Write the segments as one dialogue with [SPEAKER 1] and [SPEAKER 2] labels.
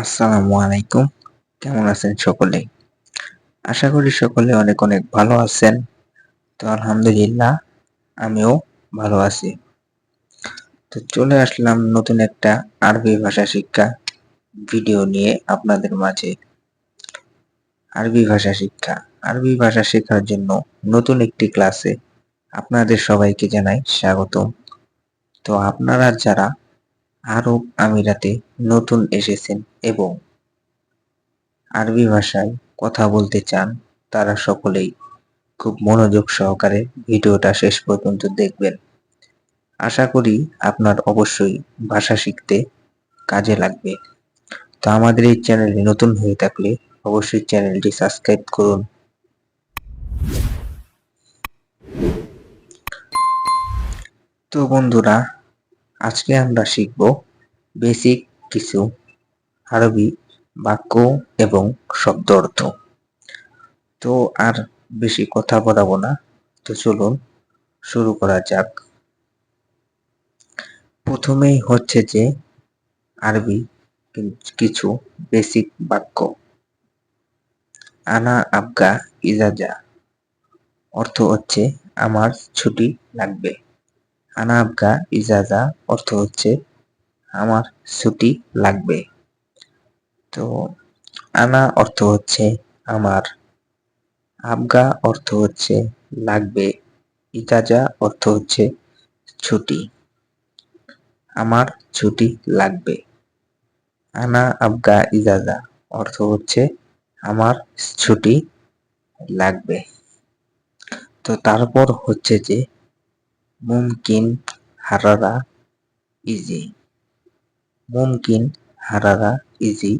[SPEAKER 1] আসসালামু আলাইকুম। কেমন আছেন সকলে? আশা করি সকলে অনেক অনেক ভালো আছেন। তো আলহামদুলিল্লাহ, আমিও ভালো আছি। তো চলে আসলাম নতুন একটা আরবি ভাষা শিক্ষা ভিডিও নিয়ে আপনাদের মাঝে। আরবি ভাষা শিক্ষা। আরবি ভাষা শেখার জন্য নতুন একটি ক্লাসে আপনাদের সবাইকে জানাই স্বাগতম। তো আপনারা যারা আরব আমিরাতে নতুন এসেছেন এবং আরবি ভাষায় কথা বলতে চান, তারা সকলেই খুব মনোযোগ সহকারে ভিডিওটা শেষ পর্যন্ত দেখবেন। আশা করি আপনার অবশ্যই ভাষা শিখতে কাজে লাগবে। তো আমাদের এই চ্যানেলে নতুন হয়ে থাকলে অবশ্যই চ্যানেলটি সাবস্ক্রাইব করুন। তো বন্ধুরা আজকে আমরা শিখব বেসিক কিছু আরবি বাক্য এবং শব্দ অর্থ। তো আর বেশি কথা বলাবো না। তো চলুন শুরু করা যাক। প্রথমেই হচ্ছে যে আরবি কিছু বেসিক বাক্য। আনা আবগা ইজাজা। অর্থ হচ্ছে, আমার ছুটি লাগবে। আনা আবগা ইজাজা অর্থ হচ্ছে আমার ছুটি লাগবে। তো আনা অর্থ হচ্ছে আমার, আবগা অর্থ হচ্ছে লাগবে, ইজাজা অর্থ হচ্ছে ছুটি, আমার ছুটি লাগবে। আনা আবগা ইজাজা অর্থ হচ্ছে আমার ছুটি লাগবে। তো তারপর হচ্ছে যে মুমকিন হারারা ইজি মুমকিন হারারা ইজি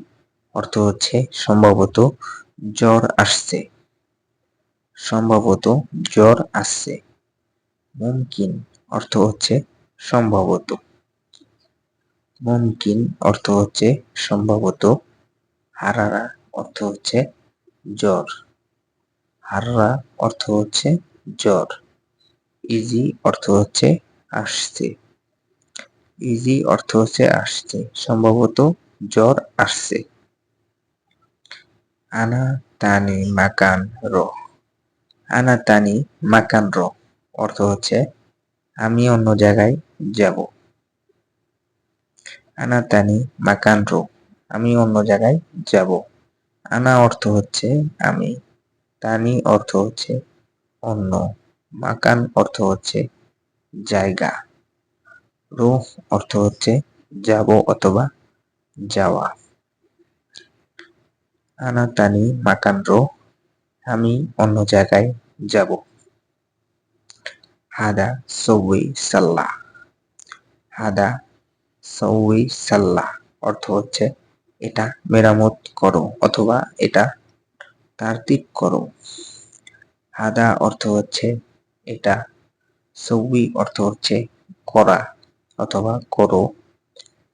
[SPEAKER 1] অর্থ হচ্ছে সম্ভবত জ্বর আসছে। সম্ভবত জ্বর আসছে। মুমকিন অর্থ হচ্ছে সম্ভবত। মুমকিন অর্থ হচ্ছে সম্ভবত। হারারা অর্থ হচ্ছে জ্বর। হাররা অর্থ হচ্ছে জ্বর। ইজি অর্থ হচ্ছে আসছে। ইজি অর্থ হচ্ছে আসছে। সম্ভবত জ্বর আসছে। আনা তানি মাকান র। আনা তানি মাকান র অর্থ হচ্ছে আমি অন্য জায়গায় যাব। আনা তানি মাকান রো। আমি অন্য জায়গায় যাব। আনা অর্থ হচ্ছে আমি। তানি অর্থ হচ্ছে অন্য। মাকান অর্থ হচ্ছে জায়গা। রুহ অর্থ হচ্ছে যাব অথবা যাওয়া। আনা তানি মাকান রো আমি অন্য জায়গায় যাব। হাদা সৌই সাল্লাহ হাদা সৌই সাল্লাহ অর্থ হচ্ছে এটা মেরামত করো অথবা এটা তারতিব করো। হাদা অর্থ হচ্ছে এটা। সৌই অর্থ হচ্ছে করা অথবা করো।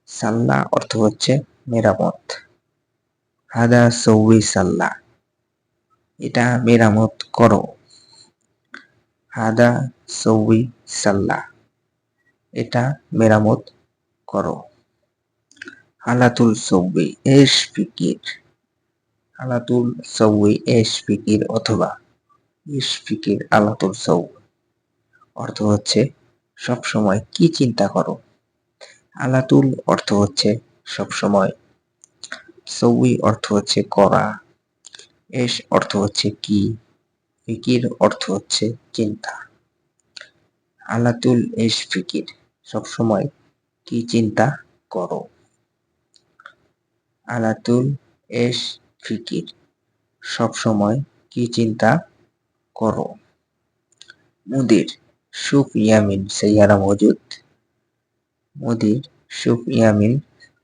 [SPEAKER 1] সাল্লা অর্থ হচ্ছে মেরামত। হাদা সৌই সাল্লা। এটা মেরামত করো। হাদা সৌই সাল্লা। এটা মেরামত করো। আলাতুল সৌই এস ফিকির। আলাতুল সৌই এস ফিকির অথবা ইস ফিকির আলাতুল সৌ অর্থ হচ্ছে সব সময় কি চিন্তা করো। আলাতুল অর্থ হচ্ছে সব সময় সৌই অর্থ হচ্ছে করা। এস অর্থ হচ্ছে কি। ফিকির অর্থ হচ্ছে চিন্তা। আলাতুল এস ফিকির, সবসময় কি চিন্তা করো। আলাতুল এস ফিকির, সবসময় কি চিন্তা করো। মুদির সুফ ইয়ামিন সাইয়ারা মজুদ। মুদির সুফ ইয়ামিন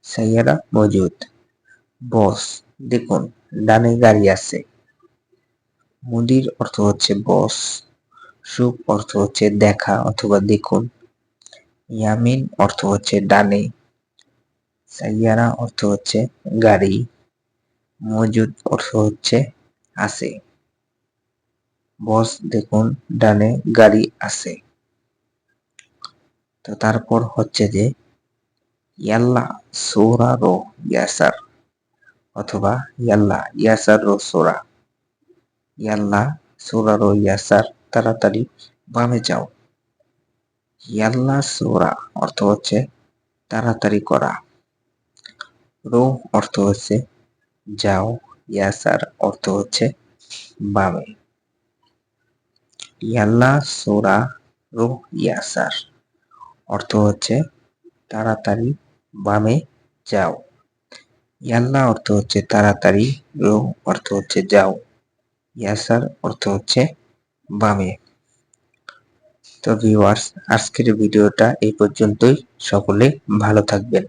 [SPEAKER 1] সাইয়ারা মজুদ। বস, দেখুন, ডানে গাড়ি আছে। মুদির অর্থ হচ্ছে বস সুখ অর্থ হচ্ছে দেখা অথবা দেখুন। ইয়ামিন অর্থ হচ্ছে ডানে। সাইয়ারা অর্থ হচ্ছে গাড়ি। মজুদ অর্থ হচ্ছে আছে। বস দেখুন, ডানে গাড়ি আছে। তো তারপর হচ্ছে যে, ইয়াল্লা সৌরা রো ইয়াসার, অথবা ইয়াল্লা ইয়াসার ও সোরা। ইয়াল্লা সোরার ও ইয়াসার, তাড়াতাড়ি বামে যাও। ইয়াল্লা সোরা অর্থ হচ্ছে তাড়াতাড়ি করা। রো অর্থ হচ্ছে যাও, ইয়াসার অর্থ হচ্ছে বামে। ইয়াল্লা সোরা রো ইয়াসার। অর্থ হচ্ছে, তাড়াতাড়ি বামে যাও। ইয়াল্লা অর্থ হচ্ছে, তাড়াতাড়ি রো অর্থ হচ্ছে যাও। ইয়াসার অর্থ হচ্ছে বামে। তো ভিউয়ার্স আজকের ভিডিওটা এই পর্যন্তই। সকলে ভালো থাকবেন।